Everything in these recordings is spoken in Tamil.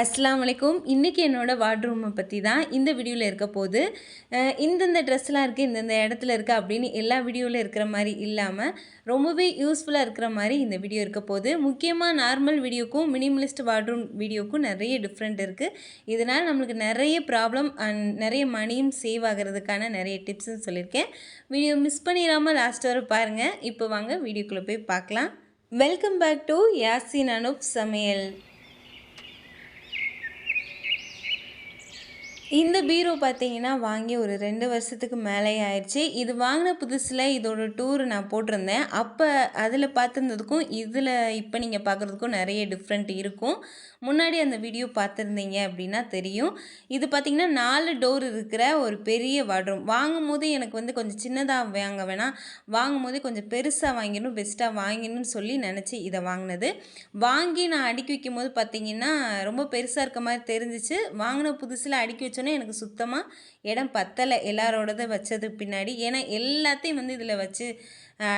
அஸ்லாம் வலைக்கும். இன்றைக்கி என்னோடய வார்ட்ரூமை பற்றி தான் இந்த வீடியோவில் இருக்க போது இந்தந்த ட்ரெஸ்லாம் இருக்குது இந்தந்த இடத்துல இருக்குது அப்படின்னு எல்லா வீடியோவில் இருக்கிற மாதிரி இல்லாமல் ரொம்பவே யூஸ்ஃபுல்லாக இருக்கிற மாதிரி இந்த வீடியோ இருக்க போது முக்கியமாக நார்மல் வீடியோக்கும் மினிமலிஸ்ட் வார்ட்ரூம் வீடியோக்கும் நிறைய டிஃப்ரெண்ட் இருக்குது இதனால் நம்மளுக்கு நிறைய ப்ராப்ளம் அண்ட் நிறைய மணியும் சேவ் ஆகிறதுக்கான நிறைய டிப்ஸ்னு சொல்லியிருக்கேன். வீடியோ மிஸ் பண்ணிடாமல் லாஸ்ட் வரை பாருங்கள் இப்போ வாங்க வீடியோக்குள்ளே போய் பார்க்கலாம். Welcome back to Yasin Anup சமையல் இந்த பீரோ பார்த்தீங்கன்னா வாங்கி ஒரு ரெண்டு வருஷத்துக்கு மேலே ஆயிடுச்சு. இது வாங்கின புதுசில் இதோட டூர் நான் போட்டிருந்தேன். அப்போ அதில் பார்த்துருந்ததுக்கும் இதில் இப்போ நீங்கள் பார்க்குறதுக்கும் நிறைய டிஃப்ரெண்ட் இருக்கும். முன்னாடி அந்த வீடியோ பார்த்துருந்தீங்க அப்படின்னா தெரியும். இது பார்த்திங்கன்னா நாலு டோர் இருக்கிற ஒரு பெரிய வாட்ரூம் வாங்கும் போது எனக்கு வந்து கொஞ்சம் சின்னதாக வாங்க வேணாம். வாங்கும் போதே கொஞ்சம் பெருசாக வாங்கிடணும் பெஸ்ட்டாக வாங்கிடணும்னு சொல்லி நினச்சி இதை வாங்கினது. வாங்கி நான் அடுக்கி வைக்கும் போது பார்த்தீங்கன்னா ரொம்ப பெருசாக இருக்க மாதிரி தெரிஞ்சிச்சு. வாங்கின புதுசில் அடுக்கி வச்சோன்னே எனக்கு சுத்தமாக இடம் பத்தலை எல்லாரோடதை வச்சது பின்னாடி. ஏன்னா எல்லாத்தையும் வந்து இதில் வச்சு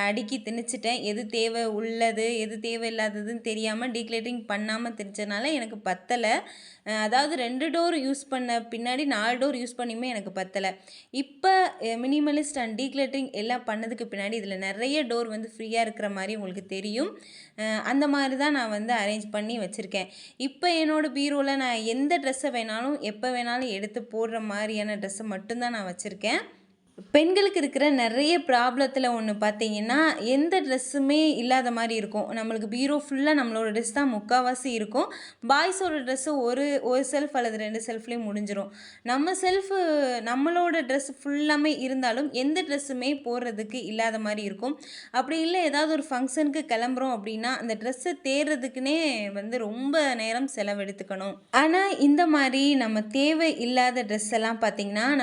அடுக்கி திணிச்சிட்டேன். எது தேவை உள்ளது எது தேவையில்லாததுன்னு தெரியாமல் டீக்ளேட்டிங் பண்ணாமல் திணிச்சதுனால எனக்கு பத்தலை. அதாவது ரெண்டு டோர் யூஸ் பண்ண பின்னாடி நாலு டோர் யூஸ் பண்ணியுமே எனக்கு பத்தலை. இப்போ மினிமலிஸ்ட் அண்ட் டீக்ளேட்டிங் எல்லாம் பண்ணதுக்கு பின்னாடி இதில் நிறைய டோர் வந்து ஃப்ரீயாக இருக்கிற மாதிரி உங்களுக்கு தெரியும். அந்த மாதிரி தான் நான் வந்து அரேஞ்ச் பண்ணி வச்சுருக்கேன். இப்போ என்னோடய பீரோவில் நான் எந்த ட்ரெஸ்ஸை வேணாலும் எப்போ வேணாலும் எடுத்து போடுற மாதிரியான ட்ரெஸ் ட்ரெஸ்ஸு மட்டும்தான் நான் வச்சுருக்கேன். பெண்களுக்கு இருக்கிற நிறைய ப்ராப்ளத்தில் ஒன்று பார்த்தீங்கன்னா எந்த ட்ரெஸ்ஸுமே இல்லாத மாதிரி இருக்கும். நம்மளுக்கு பீரோ ஃபுல்லாக நம்மளோட ட்ரெஸ் தான் முக்கால்வாசி இருக்கும். பாய்ஸோட ட்ரெஸ்ஸு ஒரு ஒரு செல்ஃப் அல்லது ரெண்டு செல்ஃப்லேயும் முடிஞ்சிடும் நம்ம செல்ஃபு நம்மளோட ட்ரெஸ் ஃபுல்லாமே இருந்தாலும் எந்த ட்ரெஸ்ஸுமே போடுறதுக்கு இல்லாத மாதிரி இருக்கும். அப்படி இல்லை ஏதாவது ஒரு ஃபங்க்ஷனுக்கு கிளம்புறோம் அப்படின்னா அந்த ட்ரெஸ்ஸை தேடுறதுக்குனே வந்து ரொம்ப நேரம் செலவெடுத்துக்கணும். ஆனால் இந்த மாதிரி நம்ம தேவை இல்லாத ட்ரெஸ் எல்லாம்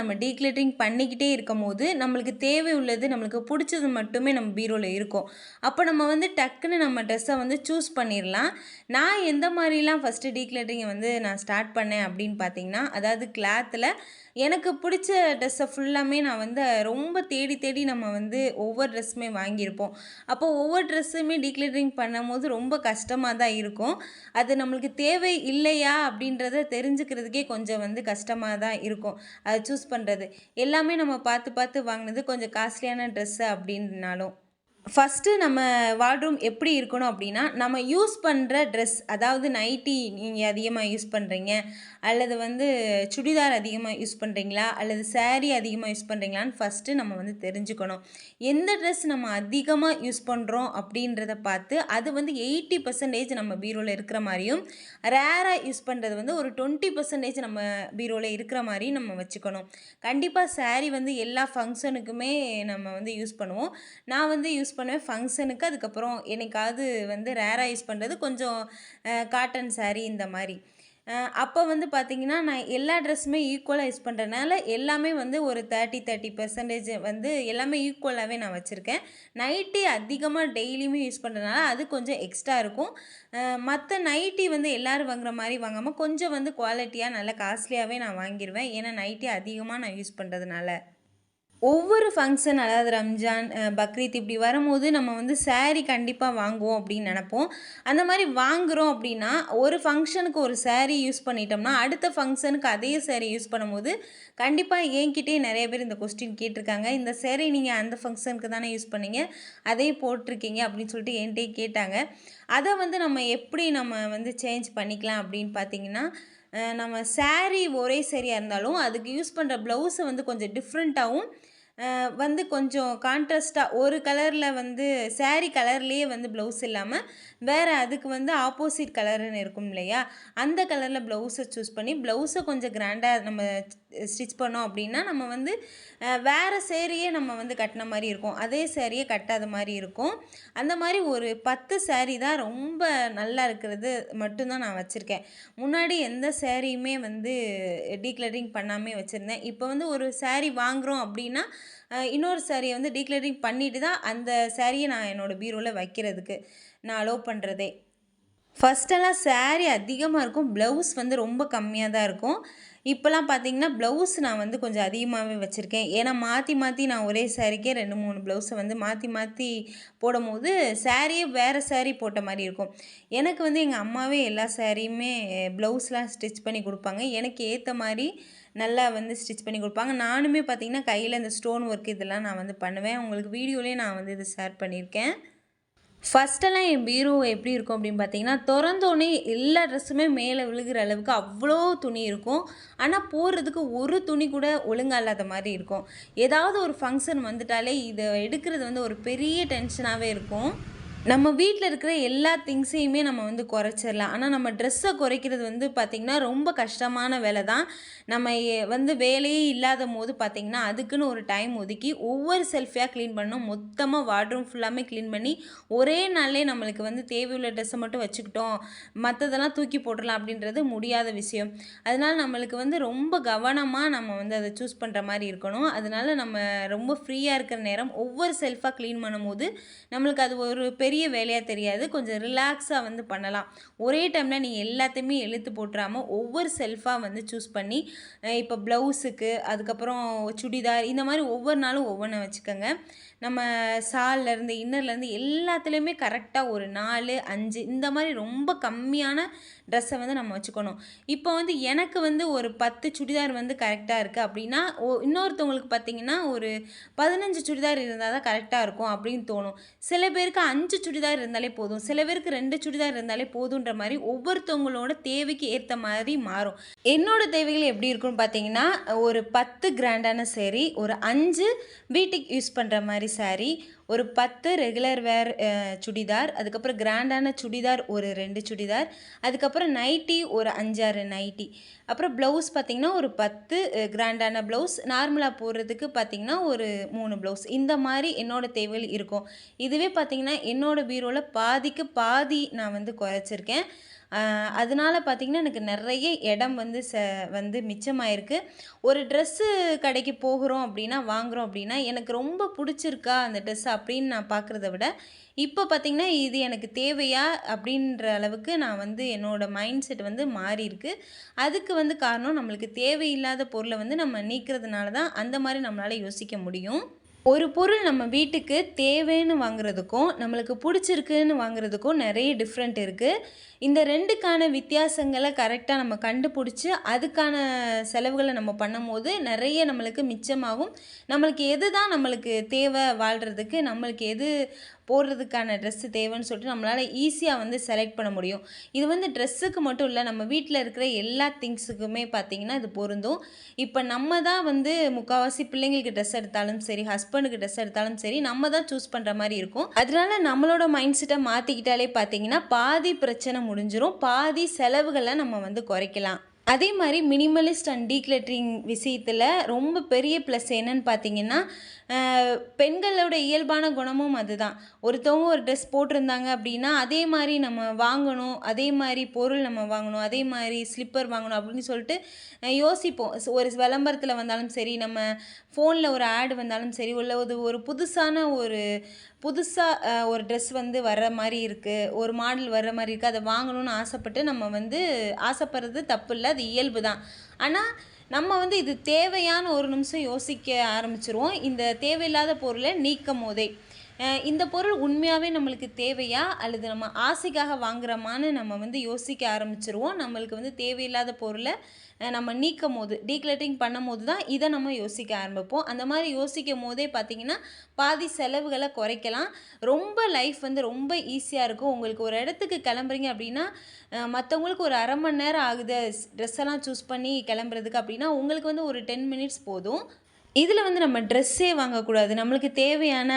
நம்ம டீக்ளேட்டிங் பண்ணிக்கிட்டே இருக்கும் போது நம்மளுக்கு தேவை உள்ளது நம்மளுக்கு பிடிச்சது மட்டுமே நம்ம பீரோவில் இருக்கும். அப்போ நம்ம வந்து டக்குன்னு நம்ம ட்ரெஸ்ஸை வந்து சூஸ் பண்ணிடலாம் நான் எந்த மாதிரிலாம் ஃபஸ்ட்டு டீக்ளேட்டிங்கை வந்து நான் ஸ்டார்ட் பண்ணேன் அப்படின்னு பார்த்தீங்கன்னா அதாவது கிளாத்தில் எனக்கு பிடிச்ச ட்ரெஸ்ஸை ஃபுல்லாமே நான் வந்து ரொம்ப தேடி தேடி நம்ம வந்து ஒவ்வொரு ட்ரெஸ்ஸுமே வாங்கியிருப்போம். அப்போ ஒவ்வொரு ட்ரெஸ்ஸுமே டீக்ளேட்டிங் பண்ணும்போது ரொம்ப கஷ்டமாக தான் இருக்கும். அது நம்மளுக்கு தேவை இல்லையா அப்படின்றத தெரிஞ்சுக்கிறதுக்கே கொஞ்சம் வந்து கஷ்டமாக தான் இருக்கும். அதை சூஸ் பண்ணுறது எல்லாமே நம்ம பார்த்து பார்த்து வாங்கினது கொஞ்சம் காஸ்ட்லியான ட்ரெஸ்ஸு அப்படின்னாலும். ஃபஸ்ட்டு நம்ம வார்ட்ரூம் எப்படி இருக்கணும் அப்படின்னா நம்ம யூஸ் பண்ணுற ட்ரெஸ் அதாவது நைட்டி நீங்கள் அதிகமாக யூஸ் பண்ணுறீங்க அல்லது வந்து சுடிதார் அதிகமாக யூஸ் பண்ணுறீங்களா அல்லது சேரீ அதிகமாக யூஸ் பண்ணுறீங்களான்னு ஃபஸ்ட்டு நம்ம வந்து தெரிஞ்சுக்கணும். எந்த ட்ரெஸ் நம்ம அதிகமாக யூஸ் பண்ணுறோம் அப்படின்றத பார்த்து அது வந்து எயிட்டி பர்சன்டேஜ் நம்ம பீரோவில் இருக்கிற மாதிரியும் ரேராக யூஸ் பண்ணுறது வந்து ஒரு டுவெண்ட்டி பர்சன்டேஜ் நம்ம பீரோவில் இருக்கிற மாதிரி நம்ம வச்சுக்கணும். கண்டிப்பாக சேரீ வந்து எல்லா ஃபங்க்ஷனுக்குமே நம்ம வந்து யூஸ் பண்ணுவோம். நான் வந்து யூஸ் பண்ணுவேன். ஃபங்க்ஷனுக்கு அதுக்கப்புறம் என்னைக்காவது வந்து ரேராக யூஸ் பண்ணுறது கொஞ்சம் காட்டன் சாரீ இந்த மாதிரி. அப்போ வந்து பார்த்திங்கன்னா நான் எல்லா ட்ரெஸ்ஸுமே ஈக்குவலாக யூஸ் பண்ணுறதுனால எல்லாமே வந்து ஒரு தேர்ட்டி தேர்ட்டி பர்சன்டேஜ் வந்து எல்லாமே ஈக்குவலாகவே நான் வச்சுருக்கேன். நைட்டி அதிகமாக டெய்லியுமே யூஸ் பண்ணுறதுனால அது கொஞ்சம் எக்ஸ்ட்ரா இருக்கும். மற்ற நைட்டி வந்து எல்லோரும் வாங்குற மாதிரி வாங்காமல் கொஞ்சம் வந்து குவாலிட்டியாக நல்ல காஸ்ட்லியாகவே நான் வாங்கிடுவேன் ஏன்னா நைட்டி அதிகமாக நான் யூஸ் பண்ணுறதுனால ஒவ்வொரு ஃபங்க்ஷன் அதாவது ரம்ஜான் பக்ரீத் இப்படி வரும்போது நம்ம வந்து சேரீ கண்டிப்பாக வாங்குவோம் அப்படின்னு நினப்போம். அந்த மாதிரி வாங்குகிறோம் அப்படின்னா ஒரு ஃபங்க்ஷனுக்கு ஒரு சேரீ யூஸ் பண்ணிட்டோம்னா அடுத்த ஃபங்க்ஷனுக்கு அதே சேரீ யூஸ் பண்ணும்போது கண்டிப்பாக என்கிட்டே நிறைய பேர் இந்த கொஸ்டின் கேட்டிருக்காங்க. இந்த சேரீ நீங்கள் அந்த ஃபங்க்ஷனுக்கு தானே யூஸ் பண்ணீங்க அதே போட்டிருக்கீங்க அப்படின்னு சொல்லிட்டு என்கிட்டே கேட்டாங்க. அதை வந்து நம்ம எப்படி நம்ம வந்து சேஞ்ச் பண்ணிக்கலாம் அப்படின்னு பார்த்தீங்கன்னா நம்ம சேரீ ஒரே சரியாக இருந்தாலும் அதுக்கு யூஸ் பண்ணுற ப்ளவுஸை வந்து கொஞ்சம் டிஃப்ரெண்ட்டாகவும் வந்து கொஞ்சம் கான்ட்ராஸ்ட்டாக ஒரு கலரில் வந்து சேரீ கலர்லேயே வந்து ப்ளவுஸ் இல்லாமல் வேறு அதுக்கு வந்து ஆப்போசிட் கலருன்னு இருக்கும் இல்லையா? அந்த கலரில் ப்ளவுஸை சூஸ் பண்ணி ப்ளவுஸை கொஞ்சம் கிராண்டாக நம்ம ஸ்டிச் பண்ணோம் அப்படின்னா நம்ம வந்து வேறு சேரீயே நம்ம வந்து கட்டின மாதிரி இருக்கும். அதே சேரீயே கட்டாத மாதிரி இருக்கும். அந்த மாதிரி ஒரு பத்து சேரீ தான் ரொம்ப நல்லா இருக்கிறது மட்டும்தான் நான் வச்சுருக்கேன். முன்னாடி எந்த சேரீயுமே வந்து டீக்ளரிங் பண்ணாமே வச்சுருந்தேன். இப்போ வந்து ஒரு சேரீ வாங்குகிறோம் அப்படின்னா இன்னொரு சாரியை வந்து டீக்ளரிங் பண்ணிட்டு தான் அந்த சாரியை நான் என்னோடய பீரோவில் வைக்கிறதுக்கு நான் அலோவ் பண்ணுறதே ஃபஸ்ட்டெல்லாம் சேரீ அதிகமாக இருக்கும் ப்ளவுஸ் வந்து ரொம்ப கம்மியாக தான் இருக்கும். இப்போலாம் பார்த்தீங்கன்னா ப்ளவுஸ் நான் வந்து கொஞ்சம் அதிகமாகவே வச்சுருக்கேன். ஏன்னா மாற்றி மாற்றி நான் ஒரே சாரீக்கே ரெண்டு மூணு ப்ளவுஸை வந்து மாற்றி மாற்றி போடும்போது சாரியே வேறு சாரீ போட்ட மாதிரி இருக்கும். எனக்கு வந்து எங்கள் அம்மாவே எல்லா சாரியுமே ப்ளவுஸ்லாம் ஸ்டிச் பண்ணி கொடுப்பாங்க. எனக்கு ஏற்ற மாதிரி நல்லா வந்து ஸ்டிச் பண்ணி கொடுப்பாங்க. நானுமே பார்த்திங்கன்னா கையில் இந்த ஸ்டோன் ஒர்க் இதெல்லாம் நான் வந்து பண்ணுவேன். உங்களுக்கு வீடியோலேயே நான் வந்து இது ஷேர் பண்ணியிருக்கேன். ஃபஸ்ட்டெல்லாம் என் பீரோ எப்படி இருக்கும் அப்படின்னு பார்த்தீங்கன்னா திறந்தோடனே எல்லா ட்ரெஸ்ஸுமே மேலே விழுகிற அளவுக்கு அவ்வளோ துணி இருக்கும். ஆனால் போடுறதுக்கு ஒரு துணி கூட ஒழுங்கா இல்லாத மாதிரி இருக்கும். ஏதாவது ஒரு ஃபங்க்ஷன் வந்துட்டாலே இதை எடுக்கிறது வந்து ஒரு பெரிய டென்ஷனாகவே இருக்கும். நம்ம வீட்டில் இருக்கிற எல்லா திங்ஸையுமே நம்ம வந்து குறைச்சிடலாம் ஆனால் நம்ம ட்ரெஸ்ஸை குறைக்கிறது வந்து பார்த்திங்கன்னா ரொம்ப கஷ்டமான வேலை தான் நம்ம வந்து வேலையே இல்லாத போது பார்த்திங்கன்னா அதுக்குன்னு ஒரு டைம் ஒதுக்கி ஒவ்வொரு செல்ஃபியாக க்ளீன் பண்ணணும். மொத்தமாக வார்ட்ரூம் ஃபுல்லாமே க்ளீன் பண்ணி ஒரே நாளே நம்மளுக்கு வந்து தேவையுள்ள ட்ரெஸ்ஸை மட்டும் வச்சுக்கிட்டோம். மற்றதெல்லாம் தூக்கி போட்டுடலாம் அப்படின்றது முடியாத விஷயம். அதனால் நம்மளுக்கு வந்து ரொம்ப கவனமாக நம்ம வந்து அதை சூஸ் பண்ணுற மாதிரி இருக்கணும். அதனால நம்ம ரொம்ப ஃப்ரீயாக இருக்கிற நேரம் ஒவ்வொரு செல்ஃபாக க்ளீன் பண்ணும்போது நம்மளுக்கு அது ஒரு பெரிய பெரிய வேலையாக தெரியாது. கொஞ்சம் ரிலாக்ஸாக வந்து பண்ணலாம். ஒரே டைமில் நீங்கள் எல்லாத்தையுமே எழுத்து போட்டுறாமல் ஒவ்வொரு செல்ஃபாக வந்து சூஸ் பண்ணி இப்போ ப்ளவுஸுக்கு அதுக்கப்புறம் சுடிதார் இந்த மாதிரி ஒவ்வொரு நாளும் ஒவ்வொன்றை வச்சுக்கோங்க. நம்ம சால்லேருந்து இன்னர்லேருந்து எல்லாத்துலேயுமே கரெக்டாக ஒரு நாலு அஞ்சு இந்த மாதிரி ரொம்ப கம்மியான ட்ரெஸ்ஸை வந்து நம்ம வச்சுக்கணும். இப்போ வந்து எனக்கு வந்து ஒரு பத்து சுடிதார் வந்து கரெக்டாக இருக்குது அப்படின்னா ஓ இன்னொருத்தவங்களுக்கு பார்த்தீங்கன்னா ஒரு பதினஞ்சு சுடிதார் இருந்தால் தான் கரெக்டாக இருக்கும் அப்படின்னு தோணும். சில பேருக்கு அஞ்சு சுடிதார் இருந்தாலே போதும். சில பேருக்கு ரெண்டு சுடிதார் இருந்தாலே போதுன்ற மாதிரி ஒவ்வொருத்தவங்களோட தேவைக்கு ஏற்ற மாதிரி மாறும். என்னோட தேவைகள் எப்படி இருக்கும்னு பார்த்தீங்கன்னா ஒரு பத்து கிராண்டான சேரீ ஒரு அஞ்சு வீட்டுக்கு யூஸ் பண்ணுற மாதிரி சாரீ ஒரு பத்து ரெகுலர் வேர் சுடிதார் அதுக்கப்புறம் கிராண்டான சுடிதார் ஒரு ரெண்டு சுடிதார் அதுக்கப்புறம் நைட்டி ஒரு அஞ்சாறு நைட்டி அப்புறம் ப்ளவுஸ் பார்த்திங்கன்னா ஒரு பத்து கிராண்டான ப்ளவுஸ் நார்மலாக போடுறதுக்கு பார்த்திங்கன்னா ஒரு மூணு ப்ளவுஸ் இந்த மாதிரி என்னோட தேவைகள் இருக்கும். இதுவே பார்த்திங்கன்னா என்னோடய பீரோவில் பாதிக்கு பாதி நான் வந்து குறைச்சிருக்கேன். அதனால பார்த்திங்கன்னா எனக்கு நிறைய இடம் வந்து ச வந்து மிச்சமாயிருக்கு. ஒரு ட்ரெஸ்ஸு கடைக்கு போகிறோம் அப்படின்னா வாங்குகிறோம் அப்படின்னா எனக்கு ரொம்ப பிடிச்சிருக்கா அந்த ட்ரெஸ் அப்படின்னு நான் பார்க்குறத விட இப்போ பார்த்திங்கன்னா இது எனக்கு தேவையா அப்படின்ற அளவுக்கு நான் வந்து என்னோடய மைண்ட் செட் வந்து மாறி இருக்கு அதுக்கு வந்து காரணம் நம்மளுக்கு தேவையில்லாத பொருளை வந்து நம்ம நீக்கிறதுனால தான் அந்த மாதிரி நம்மளால் யோசிக்க முடியும். ஒரு பொருள் நம்ம வீட்டுக்கு தேவைன்னு வாங்குறதுக்கும் நம்மளுக்கு பிடிச்சிருக்குன்னு வாங்குறதுக்கும் நிறைய டிஃப்ரெண்ட் இருக்குது இந்த ரெண்டுக்கான வித்தியாசங்களை கரெக்டாக நம்ம கண்டுபிடிச்சி அதுக்கான செலவுகளை நம்ம பண்ணும்போது நிறைய நம்மளுக்கு மிச்சமாகும். நம்மளுக்கு எது தான் நம்மளுக்கு தேவை வாழ்கிறதுக்கு நம்மளுக்கு எது போடுறதுக்கான ட்ரெஸ்ஸு தேவைன்னு சொல்லிட்டு நம்மளால் ஈஸியாக வந்து செலக்ட் பண்ண முடியும். இது வந்து ட்ரெஸ்ஸுக்கு மட்டும் இல்லை நம்ம வீட்டில் இருக்கிற எல்லா திங்ஸுக்குமே பார்த்தீங்கன்னா இது பொருந்தும். இப்போ நம்ம தான் வந்து முக்கால்வாசி பிள்ளைங்களுக்கு ட்ரெஸ் எடுத்தாலும் சரி ஹஸ்பண்டுக்கு ட்ரெஸ் எடுத்தாலும் சரி நம்ம தான் சூஸ் பண்ணுற மாதிரி இருக்கும். அதனால நம்மளோட மைண்ட் செட்டை மாற்றிக்கிட்டாலே பார்த்தீங்கன்னா பாதி பிரச்சனை முடிஞ்சிடும் பாதி செலவுகளை நம்ம வந்து குறைக்கலாம். அதே மாதிரி மினிமலிஸ்ட் அண்ட் டீக்ளட்டரிங் விஷயத்தில் ரொம்ப பெரிய ப்ளஸ் என்னன்னு பார்த்தீங்கன்னா பெண்களோட இயல்பான குணமும் அதுதான். ஒருத்தவங்க ஒரு ட்ரெஸ் போட்டிருந்தாங்க அப்படின்னா அதே மாதிரி நம்ம வாங்கணும் அதே மாதிரி பொருள் நம்ம வாங்கணும் அதே மாதிரி ஸ்லிப்பர் வாங்கணும் அப்படின்னு சொல்லிட்டு யோசிப்போம். ஒரு விளம்பரத்தில் வந்தாலும் சரி நம்ம ஃபோனில் ஒரு ஆடு வந்தாலும் சரி உள்ள ஒரு ஒரு புதுசான ஒரு புதுசாக ஒரு ட்ரெஸ் வந்து வர்ற மாதிரி இருக்குது ஒரு மாடல் வர்ற மாதிரி இருக்குது அதை வாங்கணும்னு ஆசைப்பட்டு நம்ம வந்து ஆசைப்படுறது தப்பு இல்லை அது இயல்பு தான். ஆனால் நம்ம வந்து இது தேவையான ஒரு நிமிஷம் யோசிக்க ஆரம்பிச்சிருவோம். இந்த தேவையில்லாத பொருளை நீக்கும் போதே. இந்த பொருள் உண்மையாகவே நம்மளுக்கு தேவையா? அல்லது நம்ம ஆசைக்காக வாங்குறோமான்னு நம்ம வந்து யோசிக்க ஆரம்பிச்சிருவோம். நம்மளுக்கு வந்து தேவையில்லாத பொருளை நம்ம நீக்கும் போது டீக்ளட்டிங் பண்ணும் போது தான் இதை நம்ம யோசிக்க ஆரம்பிப்போம். அந்த மாதிரி யோசிக்கும் போதே பார்த்தீங்கன்னா பாதி செலவுகளை குறைக்கலாம். ரொம்ப லைஃப் வந்து ரொம்ப ஈஸியாக இருக்கும். உங்களுக்கு ஒரு இடத்துக்கு கிளம்புறீங்க அப்படின்னா மற்றவங்களுக்கு ஒரு அரை மணி நேரம் ஆகுது. ட்ரெஸ் எல்லாம் சூஸ் பண்ணி கிளம்புறதுக்கு அப்படின்னா உங்களுக்கு வந்து ஒரு டென் மினிட்ஸ் போதும். இதில் வந்து நம்ம ட்ரெஸ்ஸே வாங்கக்கூடாது. நம்மளுக்கு தேவையான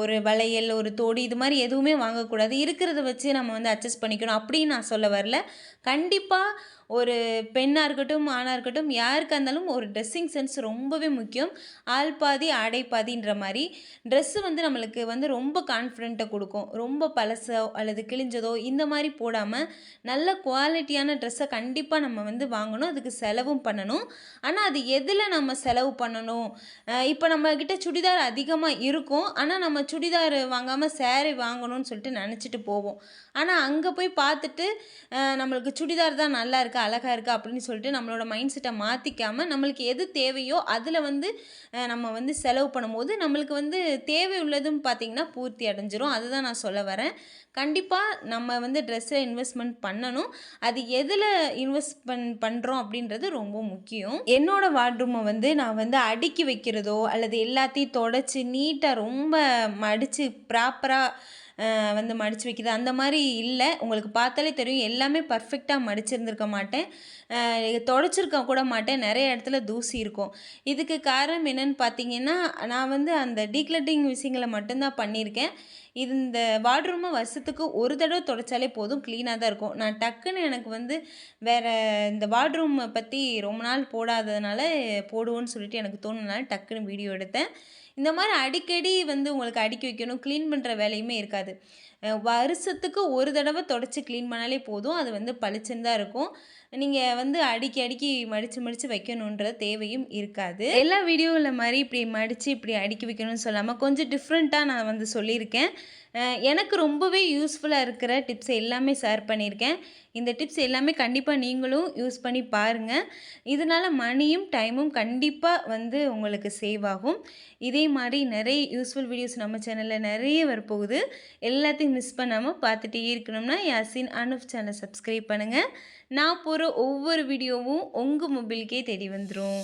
ஒரு வளையல் ஒரு தோடு இது மாதிரி எதுவுமே வாங்கக்கூடாது. இருக்கிறத வச்சு நம்ம வந்து அட்ஜஸ்ட் பண்ணிக்கணும் அப்படின்னு நான் சொல்ல வரல. கண்டிப்பாக ஒரு பெண்ணாக இருக்கட்டும் ஆணாக இருக்கட்டும் யாருக்காக இருந்தாலும் ஒரு ட்ரெஸ்ஸிங் சென்ஸ் ரொம்பவே முக்கியம். ஆள் பாதி ஆடை பாதின்ற மாதிரி. ட்ரெஸ்ஸு வந்து நம்மளுக்கு வந்து ரொம்ப கான்ஃபிடென்ட்டை கொடுக்கும். ரொம்ப பழசோ அல்லது கிழிஞ்சதோ இந்த மாதிரி போடாமல் நல்ல குவாலிட்டியான ட்ரெஸ்ஸை கண்டிப்பாக நம்ம வந்து வாங்கணும். அதுக்கு செலவும் பண்ணணும். ஆனால் அது எதில் நம்ம செலவு பண்ணணும்? இப்போ நம்மக்கிட்ட சுடிதார் அதிகமாக இருக்கும். ஆனால் நம்ம சுடிதார் வாங்காமல் சேரீ வாங்கணும்னு சொல்லிட்டு நினச்சிட்டு போவோம். ஆனால் அங்கே போய் பார்த்துட்டு நம்மளுக்கு சுடிதார் தான் நல்லா இருக்கா? அழகாக இருக்குது அப்படின்னு சொல்லிட்டு நம்மளோட மைண்ட் செட்டை மாற்றிக்காமல் நம்மளுக்கு எது தேவையோ அதில் வந்து நம்ம வந்து செலவு பண்ணும்போது நம்மளுக்கு வந்து தேவை உள்ளதும் பார்த்திங்கன்னா பூர்த்தி அடைஞ்சிரும். அதுதான் நான் சொல்ல வரேன். கண்டிப்பாக நம்ம வந்து ட்ரெஸ்ஸில் இன்வெஸ்ட்மெண்ட் பண்ணணும். அது எதில் இன்வெஸ்ட் பண் பண்ணுறோம் அப்படின்றது ரொம்ப முக்கியம். என்னோடய வார்ட்ரூமை வந்து நான் வந்து அடுக்கி வைக்கிறதோ அல்லது எல்லாத்தையும் தொடச்சி நீட்டாக ரொம்ப மடித்து ப்ராப்பராக வந்து மடித்து வைக்கிது. அந்த மாதிரி இல்லை. உங்களுக்கு பார்த்தாலே தெரியும். எல்லாமே பர்ஃபெக்டாக மடிச்சிருந்திருக்க மாட்டேன். தொடச்சிருக்க கூட மாட்டேன். நிறைய இடத்துல தூசி இருக்கும். இதுக்கு காரணம் என்னென்னு பார்த்தீங்கன்னா நான் வந்து அந்த டீக்ளட்டிங் விஷயங்களை மட்டும்தான் பண்ணியிருக்கேன். இது இந்த வார்ட்ரூமை வருஷத்துக்கு ஒரு தடவை தொடச்சாலே போதும். க்ளீனாக தான் இருக்கும். நான் டக்குன்னு எனக்கு வந்து வேறு இந்த வார்ட்ரூமை பற்றி ரொம்ப நாள் போடாததுனால போடுவோன்னு சொல்லிட்டு எனக்கு தோணுனால டக்குன்னு வீடியோ எடுத்தேன். இந்த மாதிரி அடிக்கடி வந்து உங்களுக்கு அடுக்கி வைக்கணும் க்ளீன் பண்ணுற வேலையுமே இருக்காது. வருஷத்துக்கு ஒரு தடவை தொடச்சி க்ளீன் பண்ணாலே போதும். அது வந்து பளிச்சுன்னு தான் இருக்கும். நீங்கள் வந்து அடிக்கி அடிக்கி மடித்து மடித்து வைக்கணுன்ற தேவையும் இருக்காது. எல்லா வீடியோவில் மாதிரி இப்படி மடித்து இப்படி அடுக்கி வைக்கணும்னு சொல்லாமல் கொஞ்சம் டிஃப்ரெண்ட்டாக நான் வந்து சொல்லியிருக்கேன். எனக்கு ரொம்பவே யூஸ்ஃபுல்லாக இருக்கிற டிப்ஸ் எல்லாமே ஷேர் பண்ணியிருக்கேன். இந்த டிப்ஸ் எல்லாமே கண்டிப்பாக நீங்களும் யூஸ் பண்ணி பாருங்கள் இதனால் மணியும் டைமும் கண்டிப்பாக வந்து உங்களுக்கு சேவ் ஆகும். இதே மாதிரி நிறைய யூஸ்ஃபுல் வீடியோஸ் நம்ம சேனலில் நிறைய வரப்போகுது. எல்லாத்தையும் மிஸ் பண்ணாமல் பார்த்துட்டே இருக்கணும்னா யாசின் அனுப் சேனலை சப்ஸ்கிரைப் பண்ணுங்கள் நான் போகிற ஒவ்வொரு வீடியோவும் உங்கள் மொபைலுக்கே தேடி வந்துடும்